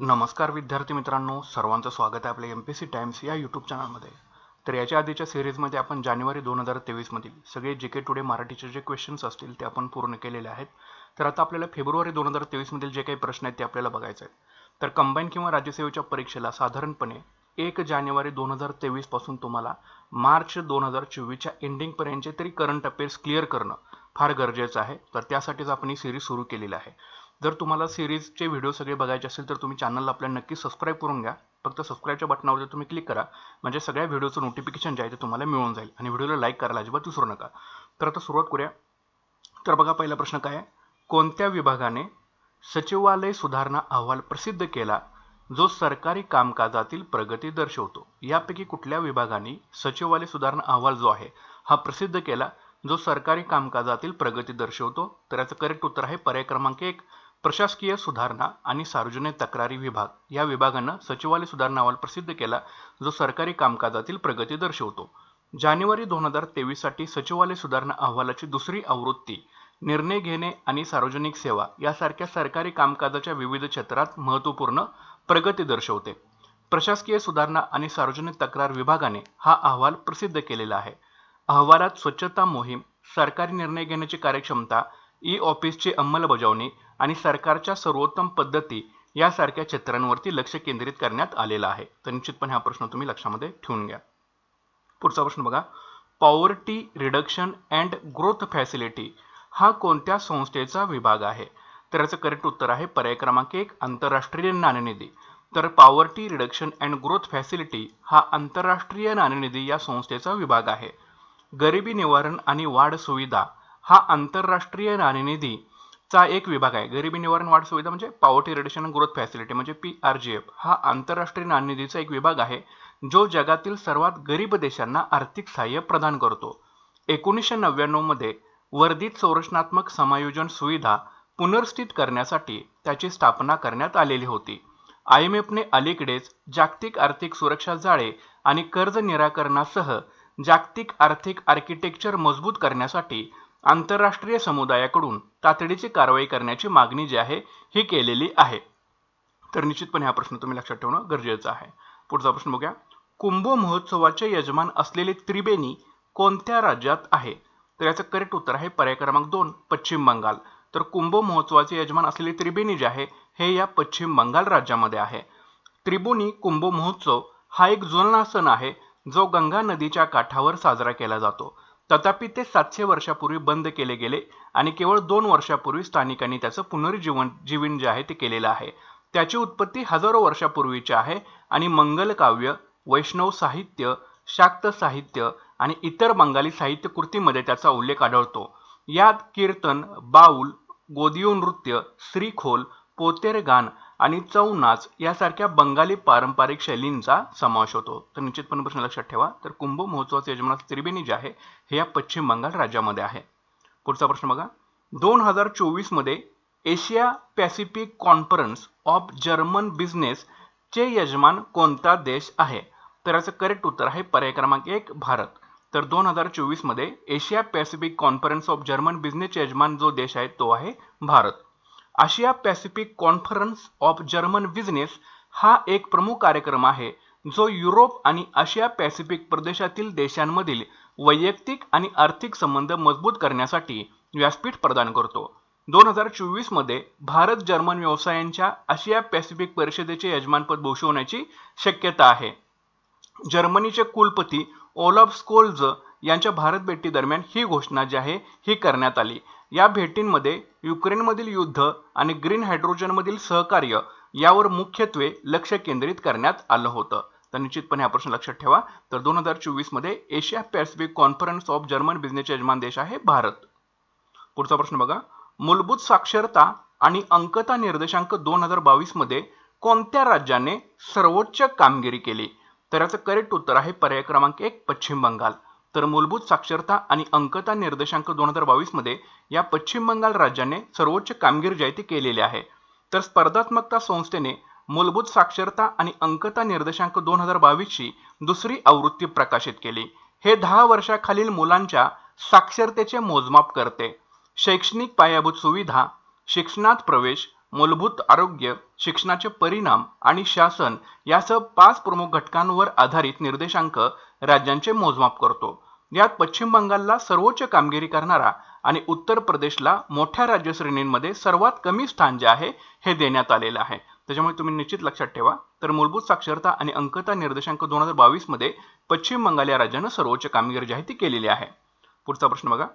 नमस्कार विद्यार्थी मित्रांनो सर्वांचं स्वागत आहे आपल्या एम पी सी टाइम्स या यूट्यूब चॅनलमध्ये तर याच्या आधीच्या सिरीजमध्ये आपण जानेवारी दोन हजार तेवीसमधील सगळे जे के टुडे मराठीचे जे क्वेश्चन्स असतील ते आपण पूर्ण केलेले आहेत. तर आता आपल्याला फेब्रुवारी दोन हजार तेवीसमधील जे काही प्रश्न आहेत ते आपल्याला बघायचे आहेत. तर कंबाईन किंवा राज्यसेवेच्या परीक्षेला साधारणपणे एक जानेवारी दोन हजार तेवीसपासून तुम्हाला मार्च दोन हजार चोवीसच्या एंडिंगपर्यंतचे तरी करंट अफेअर्स क्लिअर करणं फार गरजेचं आहे. तर त्यासाठीच आपण ही सिरीज सुरू केलेली आहे. जर तुम्हाला सिरीजचे व्हिडिओ सगळे बघायचे असेल तर तुम्ही चॅनलला आपल्या नक्की सबस्क्राईब करून घ्या. फक्त सबस्क्राईबच्या बटनावर तुम्ही क्लिक करा म्हणजे सगळ्या व्हिडिओचं नोटिफिकेशन जे आहे ते तुम्हाला मिळून जाईल. आणि व्हिडिओला लाईक करायला अजिबात विसरू नका. तर आता सुरुवात करूया. तर बघा पहिला प्रश्न काय आहे? कोणत्या विभागाने सचिवालय सुधारणा अहवाल प्रसिद्ध केला जो सरकारी कामकाजातील प्रगती दर्शवतो? यापैकी कुठल्या विभागाने सचिवालय सुधारणा अहवाल जो आहे हा प्रसिद्ध केला जो सरकारी कामकाजातील प्रगती दर्शवतो? तर याचं करेक्ट उत्तर आहे पर्याय क्रमांक एक प्रशासकीय सुधारणा आणि सार्वजनिक तक्रारी विभाग या विभागानं सचिवालय सुधारणा अहवाल प्रसिद्ध केला जो सरकारी कामकाजातील प्रगती दर्शवतो. जानेवारी दोन हजार तेवीससाठी सचिवालय सुधारणा अहवालाची दुसरी आवृत्ती निर्णय घेणे आणि सार्वजनिक सेवा यासारख्या सरकारी कामकाजाच्या विविध क्षेत्रात महत्त्वपूर्ण प्रगती दर्शवते. प्रशासकीय सुधारणा आणि सार्वजनिक तक्रार विभागाने हा अहवाल प्रसिद्ध केलेला आहे. अहवालात स्वच्छता मोहीम सरकारी निर्णय घेण्याची कार्यक्षमता ई ऑफिसची अंमलबजावणी आणि सरकारच्या सर्वोत्तम पद्धती यासारख्या क्षेत्रांवरती लक्ष केंद्रित करण्यात आलेलं आहे. तर निश्चितपणे हा प्रश्न तुम्ही लक्षामध्ये ठेवून घ्या. पुढचा प्रश्न बघा. Poverty reduction and growth facility हा कोणत्या संस्थेचा विभाग आहे? तर याचं करेक्ट उत्तर आहे पर्याय क्रमांक एक आंतरराष्ट्रीय नाणेनिधी. तर poverty reduction and growth facility हा आंतरराष्ट्रीय नाणेनिधी या संस्थेचा विभाग आहे. गरिबी निवारण आणि वाढ सुविधा हा आंतरराष्ट्रीय नाणेनिधी चा एक विभाग आहे. गरिबी निवारण वाढ सुविधा म्हणजे poverty reduction and growth facility म्हणजे पी आर जी एफ हा आंतरराष्ट्रीय नाणेनिधीचा एक विभाग आहे जो जगातील सर्वात गरीब देशांना आर्थिक सहाय्य प्रदान करतो. एकोणीसशे नव्याण्णवमध्ये वर्धित संरचनात्मक समायोजन सुविधा पुनर्स्थित करण्यासाठी त्याची स्थापना करण्यात आलेली होती. आय एम एफने अलीकडेच जागतिक आर्थिक सुरक्षा जाळे आणि कर्ज निराकरणासह जागतिक आर्थिक आर्किटेक्चर मजबूत करण्यासाठी आंतरराष्ट्रीय समुदायाकडून तातडीची कारवाई करण्याची मागणी जी आहे ही केलेली आहे. तर निश्चितपणे हा प्रश्न तुम्ही लक्षात ठेवणं गरजेचं आहे. पुढचा प्रश्न बघूया. कुंभ महोत्सवाचे यजमान असलेले त्रिबेनी कोणत्या राज्यात आहे? तर याचं करेक्ट उत्तर आहे पर्याय क्रमांक दोन पश्चिम बंगाल. तर कुंभ महोत्सवाचे यजमान असलेले त्रिबेनी जे आहे हे या पश्चिम बंगाल राज्यामध्ये आहे. त्रिबुनी कुंभ महोत्सव हा एक जुना सण आहे जो गंगा नदीच्या काठावर साजरा केला जातो. तथापि ते सातशे वर्षापूर्वी बंद केले गेले आणि केवळ दोन वर्षापूर्वी स्थानिकांनी त्याचं पुनर्जीवन जीवन जे आहे ते केलेलं आहे. त्याची उत्पत्ती हजारो वर्षापूर्वीची आहे आणि मंगल काव्य वैष्णव साहित्य शाक्त साहित्य आणि इतर बंगाली साहित्य कृतीमध्ये त्याचा उल्लेख आढळतो. यात कीर्तन बाऊल गोदियो नृत्य श्रीखोल पोतेर गान आणि चौनाच यासारख्या बंगाली पारंपरिक शैलींचा समावेश होतो. तर निश्चितपणे प्रश्न लक्षात ठेवा. तर कुंभ महोत्सवाचे यजमान त्रिवेणी जे आहे हे या पश्चिम बंगाल राज्यामध्ये आहे. पुढचा प्रश्न बघा. दोन हजार चोवीसमध्ये Asia Pacific conference of German business चे यजमान कोणता देश आहे? तर याचं करेक्ट उत्तर आहे पर्याय क्रमांक एक भारत. तर दोन हजार चोवीसमध्ये Asia Pacific conference of German business यजमान जो देश आहे तो आहे भारत. आशिया Pacific conference of German business हा एक प्रमुख कार्यक्रम आहे जो युरोप आणि आशिया पॅसिफिक प्रदेशातील देशांमधील वैयक्तिक आणि आर्थिक संबंध मजबूत करण्यासाठी व्यासपीठ प्रदान करतो. दोन हजार चोवीसमध्ये भारत जर्मन व्यवसायांच्या आशिया पॅसिफिक परिषदेचे यजमानपद भूषवण्याची शक्यता आहे. जर्मनीचे कुलपती ओलाफ स्कोल्ज यांच्या भारत भेटी दरम्यान ही घोषणा जी आहे ही करण्यात आली. या भेटींमध्ये युक्रेनमधील युद्ध आणि ग्रीन हायड्रोजनमधील सहकार्य यावर मुख्यत्वे लक्ष केंद्रित करण्यात आलं होतं. तर निश्चितपणे हा प्रश्न लक्षात ठेवा. तर दोन हजार चोवीसमध्ये Asia Pacific conference of German business यजमान देश आहे भारत. पुढचा प्रश्न बघा. मूलभूत साक्षरता आणि अंकता निर्देशांक दोन हजार बावीसमध्ये कोणत्या राज्याने सर्वोच्च कामगिरी केली? तर याचं करेक्ट उत्तर आहे पर्याय क्रमांक एक पश्चिम बंगाल. तर मूलभूत साक्षरता आणि अंकता निर्देशांक दोन हजार बावीसमध्ये या पश्चिम बंगाल राज्याने सर्वोच्च कामगिरी जायती केलेली आहे. तर स्पर्धात्मकता संस्थेने मूलभूत साक्षरता आणि अंकता निर्देशांक दोन हजार बावीसची दुसरी आवृत्ती प्रकाशित केली. हे दहा वर्षाखालील मुलांच्या साक्षरतेचे मोजमाप करते. शैक्षणिक पायाभूत सुविधा शिक्षणात प्रवेश मूलभूत आरोग्य शिक्षणाचे परिणाम आणि शासन यासह पाच प्रमुख घटकांवर आधारित निर्देशांक राज्यांचे मोजमाप करतो. यात पश्चिम बंगालला सर्वोच्च कामगिरी करणारा आणि उत्तर प्रदेशला मोठ्या राज्य श्रेणींमध्ये सर्वात कमी स्थान जे आहे हे देण्यात आलेलं आहे. त्याच्यामुळे तुम्ही निश्चित लक्षात ठेवा. तर मूलभूत साक्षरता आणि अंकता निर्देशांक दोन हजार बावीसमध्ये पश्चिम बंगाल या राज्यानं सर्वोच्च कामगिरी जी आहे ती केलेली आहे. पुढचा प्रश्न बघा.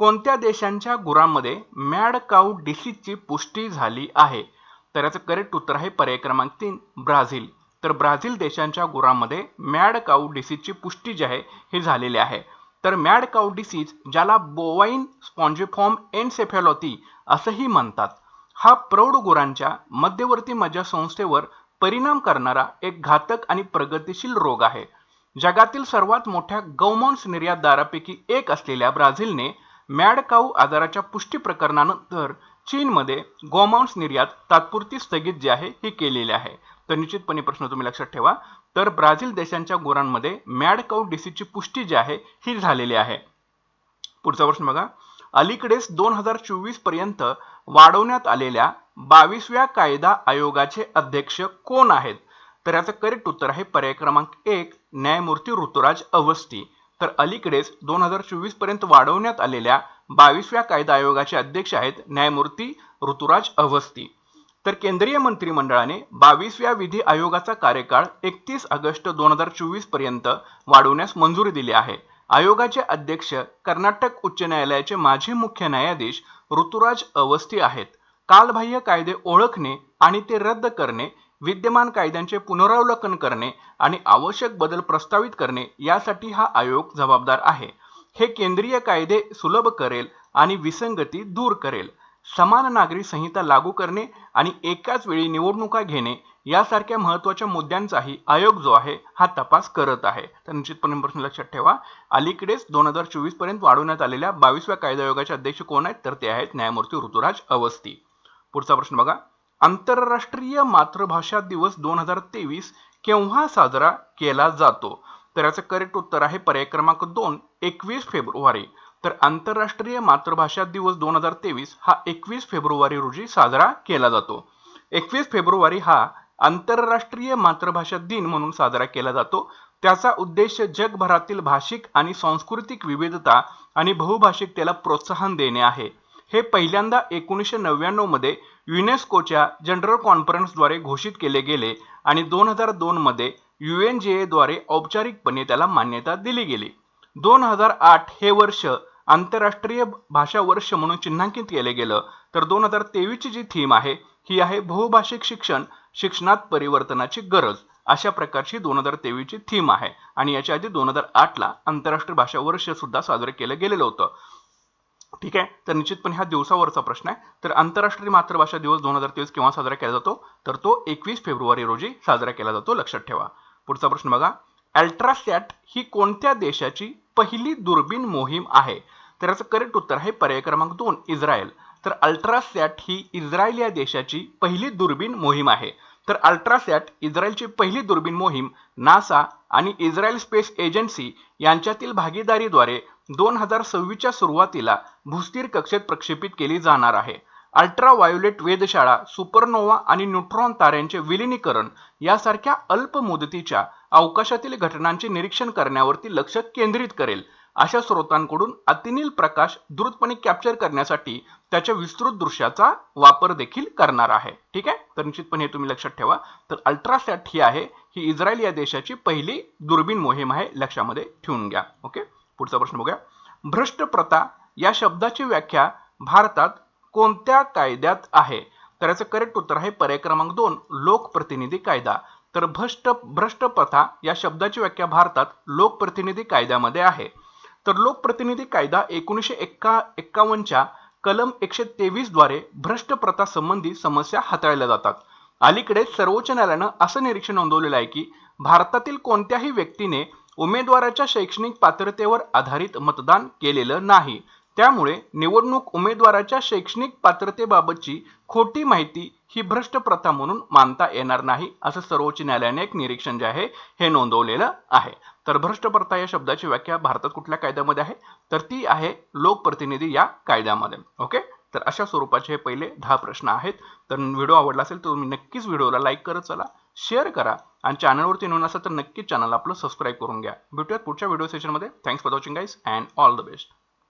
कोणत्या देशांच्या गुरांमध्ये मॅड काऊ डिसीजची पुष्टी झाली आहे? तर याचं करेक्ट उत्तर आहे पर्याय क्रमांक तीन ब्राझील. तर ब्राझील देशांच्या गुरांमध्ये मॅड काऊ डिसीजची पुष्टी जी आहे हे झालेली आहे. तर मॅड काऊ डिसीज ज्याला बोवाईन स्पॉन्जिफॉर्म एनसेफॅलॉती असंही म्हणतात हा प्रौढ गुरांच्या मध्यवर्ती मज्जा संस्थेवर परिणाम करणारा एक घातक आणि प्रगतिशील रोग आहे. जगातील सर्वात मोठ्या गौमांस निर्यातदारापैकी एक असलेल्या ब्राझीलने मॅड काऊ आजाराच्या पुष्टी प्रकरणानंतर चीनमध्ये गोमांस निर्यात तात्पुरती स्थगित जी आहे ही केलेली आहे. तर निश्चितपणे प्रश्न तुम्ही लक्षात ठेवा. तर ब्राझील देशांच्या गुरांमध्ये मॅड काऊ डिसीजची पुष्टी जी आहे ही झालेली आहे. पुढचा प्रश्न बघा. अलीकडेच दोन हजार चोवीसपर्यंत वाढवण्यात आलेल्या बावीसव्या कायदा आयोगाचे अध्यक्ष कोण आहेत? तर याचं करेक्ट उत्तर आहे पर्याय क्रमांक एक न्यायमूर्ती ऋतुराज अवस्थी. तर अलीकडेच दोन हजार चोवीसपर्यंत वाढवण्यात आलेल्या बावीसव्या कायदा आयोगाचे अध्यक्ष आहेत न्यायमूर्ती ऋतुराज अवस्थी. तर केंद्रीय मंत्रिमंडळाने बावीसव्या विधी आयोगाचा कार्यकाळ एकतीस ऑगस्ट दोन हजार चोवीसपर्यंत वाढवण्यास मंजुरी दिली आहे. आयोगाचे अध्यक्ष कर्नाटक उच्च न्यायालयाचे माजी मुख्य न्यायाधीश ऋतुराज अवस्थी आहेत. कालबाह्य कायदे ओळखणे आणि ते रद्द करणे विद्यमान कायद्यांचे पुनरावलोकन करणे आणि आवश्यक बदल प्रस्तावित करणे यासाठी हा आयोग जबाबदार आहे. हे केंद्रीय कायदे सुलभ करेल आणि विसंगती दूर करेल. समान नागरी संहिता लागू करणे आणि एकाच वेळी निवडणुका घेणे यासारख्या महत्त्वाच्या मुद्द्यांचाही आयोग जो आहे हा तपास करत आहे. तर निश्चितपणे प्रश्न लक्षात ठेवा. अलीकडेच दोन हजार चोवीसपर्यंत वाढवण्यात आलेल्या बावीसव्या कायदा आयोगाचे अध्यक्ष कोण आहेत? तर ते आहेत न्यायमूर्ती ऋतुराज अवस्थी. पुढचा प्रश्न बघा. आंतरराष्ट्रीय मातृभाषा दिवस दोन हजार तेवीस केव्हा साजरा केला जातो? तर याचं करेक्ट उत्तर आहे पर्याय क्रमांक दोन एकवीस फेब्रुवारी. तर आंतरराष्ट्रीय मातृभाषा दिवस दोन हजार तेवीस हा एकवीस फेब्रुवारी रोजी साजरा केला जातो. एकवीस फेब्रुवारी हा आंतरराष्ट्रीय मातृभाषा दिन म्हणून साजरा केला जातो. त्याचा उद्देश जगभरातील भाषिक आणि सांस्कृतिक विविधता आणि बहुभाषिकतेला प्रोत्साहन देणे आहे. हे पहिल्यांदा एकोणीसशे नव्याण्णवमध्ये युनेस्कोच्या जनरल कॉन्फरन्सद्वारे घोषित केले गेले आणि दोन हजार दोन मध्ये युएनजीए द्वारे औपचारिकपणे त्याला मान्यता दिली गेली. दोन हजार आठ हे वर्ष आंतरराष्ट्रीय भाषा वर्ष म्हणून चिन्हांकित केले गेलं. तर दोन हजार तेवीसची जी थीम आहे ही आहे बहुभाषिक शिक्षण शिक्षणात परिवर्तनाची गरज अशा प्रकारची दोन हजार तेवीसची थीम आहे. आणि याच्या आधी दोन हजार आठला आंतरराष्ट्रीय भाषा वर्ष सुद्धा साजरं केलं गेलेलं होतं. ठीक आहे? तर निश्चितपणे हा दिवसावरचा प्रश्न आहे. तर आंतरराष्ट्रीय मातृभाषा दिवस दोन हजार तेवीस केव्हा साजरा केला जातो? तर तो एकवीस फेब्रुवारी रोजी साजरा केला जातो लक्षात ठेवा. पुढचा प्रश्न बघा. अल्ट्रासॅट ही कोणत्या देशाची पहिली दुर्बीण मोहीम आहे? तर याचं करेक्ट उत्तर आहे पर्याय क्रमांक दोन इस्रायल. तर अल्ट्रासॅट ही इस्रायल या देशाची पहिली दुर्बीण मोहीम आहे. तर अल्ट्रासॅट इस्रायलची पहिली दुर्बीण मोहीम नासा आणि इस्रायल स्पेस एजन्सी यांच्यातील भागीदारीद्वारे दोन हजार सव्वीसच्या सुरुवातीला भूस्थिर कक्षेत प्रक्षेपित केली जाणार आहे. अल्ट्रा वायोलेट वेधशाळा सुपरनोवा आणि न्यूट्रॉन ताऱ्यांचे विलिनीकरण यासारख्या अल्प मुदतीच्या अवकाशातील घटनांचे निरीक्षण करण्यावरती लक्ष केंद्रित करेल. अशा स्रोतांकडून अतिनील प्रकाश द्रुतपणे कॅप्चर करण्यासाठी त्याच्या विस्तृत दृश्याचा वापर देखील करणार आहे. ठीक आहे? तर निश्चितपणे हे तुम्ही लक्षात ठेवा. तर अल्ट्रासॅट ही आहे. ही इस्रायल या देशाची पहिली दुर्बीण मोहीम आहे. लक्षामध्ये ठेवून घ्या. ओके? पुढचा प्रश्न बघूया. भ्रष्ट प्रथा या शब्दाची व्याख्या भारतात कोणत्या कायद्यात आहे? तर याचं करेक्ट उत्तर आहे पर्याय क्रमांक दोन लोकप्रतिनिधी कायदा. तर भ्रष्ट भ्रष्ट प्रथा या शब्दाची व्याख्या भारतात लोकप्रतिनिधी कायद्यामध्ये आहे. तर लोकप्रतिनिधी कायदा एकोणीसशे एक्का एक्कावन्नच्या कलम एकशे तेवीसद्वारे भ्रष्ट प्रथा संबंधी समस्या हाताळल्या जातात. अलीकडे सर्वोच्च न्यायालयानं असं निरीक्षण नोंदवलेलं आहे की भारतातील कोणत्याही व्यक्तीने उमेदवाराच्या शैक्षणिक पात्रतेवर आधारित मतदान केलेलं नाही. त्यामुळे निवडणूक उमेदवाराच्या शैक्षणिक पात्रतेबाबतची खोटी माहिती ही भ्रष्ट प्रथा म्हणून मानता येणार नाही असं सर्वोच्च न्यायालयाने एक निरीक्षण जे आहे हे नोंदवलेलं आहे. तर भ्रष्ट प्रथा या शब्दाची व्याख्या भारतात कुठल्या कायद्यामध्ये आहे? तर ती आहे लोकप्रतिनिधी या कायद्यामध्ये. ओके? तर अशा स्वरूपाचे हे पहिले दहा प्रश्न आहेत. तर व्हिडिओ आवडला असेल तर तुम्ही नक्कीच व्हिडिओला लाईक करत चला शेअर करा आणि चॅनलवरती नवीन असेल तर नक्कीच चॅनल आपलं सबस्क्राईब करून घ्या. भेटूयात पुढच्या व्हिडिओ सेशनमध्ये thanks for watching guys and all the best